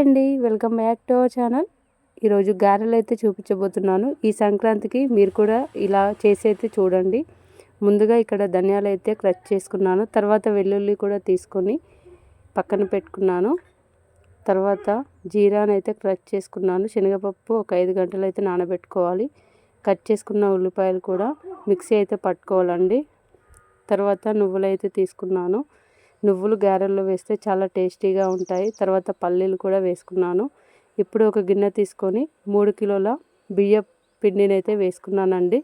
అండి. Welcome back to our channel. ఈరోజు గారెలు అయితే చూపించబోతున్నాను. ఈ సంక్రాంతికి మీరు కూడా ఇలా చేసి అయితే చూడండి. ముందుగా ఇక్కడ ధనియాలు అయితే క్రచ్ చేసుకున్నాను. తర్వాత వెల్లుల్లి కూడా తీసుకొని పక్కన పెట్టుకున్నాను. తర్వాత జీరాని అయితే క్రచ్ చేసుకున్నాను. శనగపప్పు ఒక ఐదు గంటలు అయితే నానబెట్టుకోవాలి. కట్ చేసుకున్న ఉల్లిపాయలు కూడా మిక్సీ అయితే పట్టుకోవాలండి. తర్వాత నువ్వులు అయితే తీసుకున్నాను. నువ్వులు గారెల్లో వేస్తే చాలా టేస్టీగా ఉంటాయి. తర్వాత పల్లీలు కూడా వేసుకున్నాను. ఇప్పుడు ఒక గిన్నె తీసుకొని మూడు కిలోల బియ్య పిండిని అయితే వేసుకున్నానండి.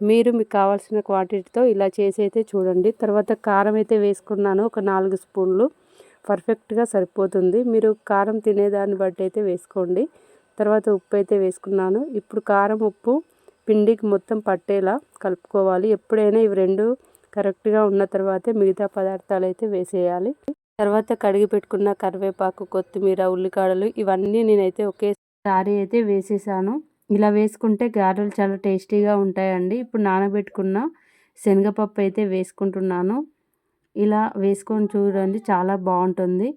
మీరు మీకు కావాల్సిన క్వాంటిటీతో ఇలా చేసి అయితే చూడండి. తర్వాత కారం అయితే వేసుకున్నాను. ఒక నాలుగు స్పూన్లు. పర్ఫెక్ట్గా సరిపోతుంది. మీరు కారం తినేదాన్ని బట్టి అయితే వేసుకోండి. తర్వాత ఉప్పు అయితే వేసుకున్నాను. ఇప్పుడు కారం ఉప్పు పిండికి మొత్తం పట్టేలా కలుపుకోవాలి. ఎప్పుడైనా ఇవి రెండు కరెక్ట్గా ఉన్న తర్వాతే మిగతా పదార్థాలు అయితే వేసేయాలి. తర్వాత కడిగి పెట్టుకున్న కరివేపాకు కొత్తిమీర ఉల్లికాడలు ఇవన్నీ నేనైతే ఒకేసారి అయితే వేసేసాను. ఇలా వేసుకుంటే గారెలు చాలా టేస్టీగా ఉంటాయండి. ఇప్పుడు నానబెట్టుకున్న శనగపప్పు అయితే వేసుకుంటున్నాను. ఇలా వేసుకొని చూడండి చాలా బాగుంటుంది.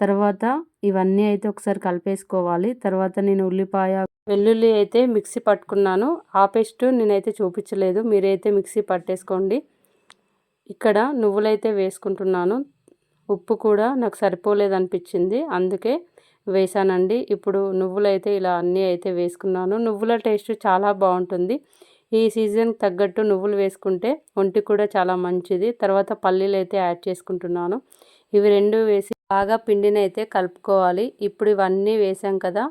తర్వాత ఇవన్నీ అయితే ఒకసారి కలిపేసుకోవాలి. తర్వాత నేను ఉల్లిపాయ వెల్లుల్లి అయితే మిక్సీ పట్టుకున్నాను. ఆ పేస్ట్ నేనైతే చూపించలేదు. మీరైతే మిక్సీ పట్టేసుకోండి. ఇక్కడ నువ్వులైతే వేసుకుంటున్నాను. ఉప్పు కూడా నాకు సరిపోలేదు అనిపించింది అందుకే వేసానండి. ఇప్పుడు నువ్వులైతే ఇలా అన్నీ అయితే వేసుకున్నాను. నువ్వుల టేస్ట్ చాలా బాగుంటుంది. ఈ సీజన్ తగ్గట్టు నువ్వులు వేసుకుంటే ఒంటి కూడా చాలా మంచిది. తర్వాత పల్లీలు అయితే యాడ్ చేసుకుంటున్నాను. ఇవి రెండు వేసి బాగా పిండిని అయితే కలుపుకోవాలి. ఇప్పుడు ఇవన్నీ వేసాం కదా.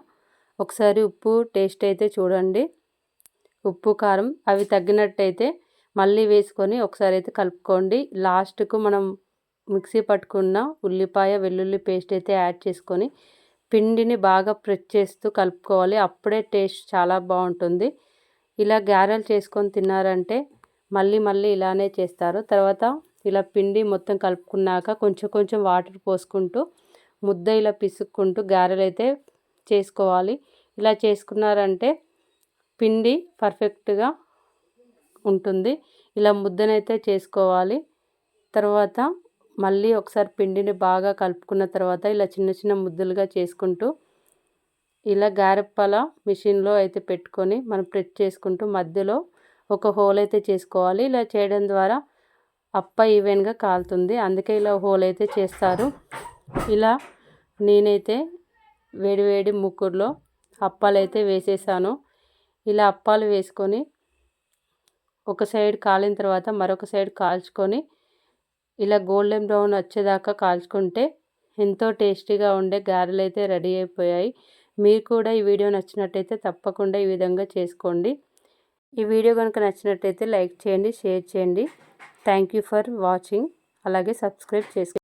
ఒకసారి ఉప్పు టేస్ట్ అయితే చూడండి. ఉప్పు కారం అవి తగ్గినట్టయితే మళ్ళీ వేసుకొని ఒకసారి అయితే కలుపుకోండి. లాస్ట్కు మనం మిక్సీ పట్టుకున్న ఉల్లిపాయ వెల్లుల్లి పేస్ట్ అయితే యాడ్ చేసుకొని పిండిని బాగా ప్రెస్ చేస్తూ కలుపుకోవాలి. అప్పుడే టేస్ట్ చాలా బాగుంటుంది. ఇలా గారెలు చేసుకొని తిన్నారంటే మళ్ళీ మళ్ళీ ఇలానే చేస్తారు. తర్వాత ఇలా పిండి మొత్తం కలుపుకున్నాక కొంచెం కొంచెం వాటర్ పోసుకుంటూ ముద్ద ఇలా పిసుక్కుంటూ గారెలు అయితే చేసుకోవాలి. ఇలా చేసుకున్నారంటే పిండి పర్ఫెక్ట్గా ఉంటుంది. ఇలా ముద్దనైతే చేసుకోవాలి. తర్వాత మళ్ళీ ఒకసారి పిండిని బాగా కలుపుకున్న తర్వాత ఇలా చిన్న చిన్న ముద్దలుగా చేసుకుంటూ ఇలా గారెప్పల మిషన్లో అయితే పెట్టుకొని మనం ప్రెస్ చేసుకుంటూ మధ్యలో ఒక హోల్ అయితే చేసుకోవాలి. ఇలా చేయడం ద్వారా అప్ప ఈవెన్గా కాలుతుంది. అందుకే ఇలా హోల్ అయితే చేస్తారు. ఇలా నేనైతే వేడి వేడి ముక్కుర్లో అప్పాలు అయితే వేసేసాను. ఇలా అప్పాలు వేసుకొని ఒక సైడ్ కాలిన తర్వాత మరొక సైడ్ కాల్చుకొని ఇలా గోల్డెన్ బ్రౌన్ వచ్చేదాకా కాల్చుకుంటే ఎంతో టేస్టీగా ఉండే గారెలు అయితే రెడీ అయిపోయాయి. మీరు కూడా ఈ వీడియో నచ్చినట్టయితే తప్పకుండా ఈ విధంగా చేసుకోండి. ఈ వీడియో కనుక నచ్చినట్టయితే లైక్ చేయండి షేర్ చేయండి. థ్యాంక్ యూ ఫర్ వాచింగ్ అలాగే సబ్స్క్రైబ్ చేసుకోండి.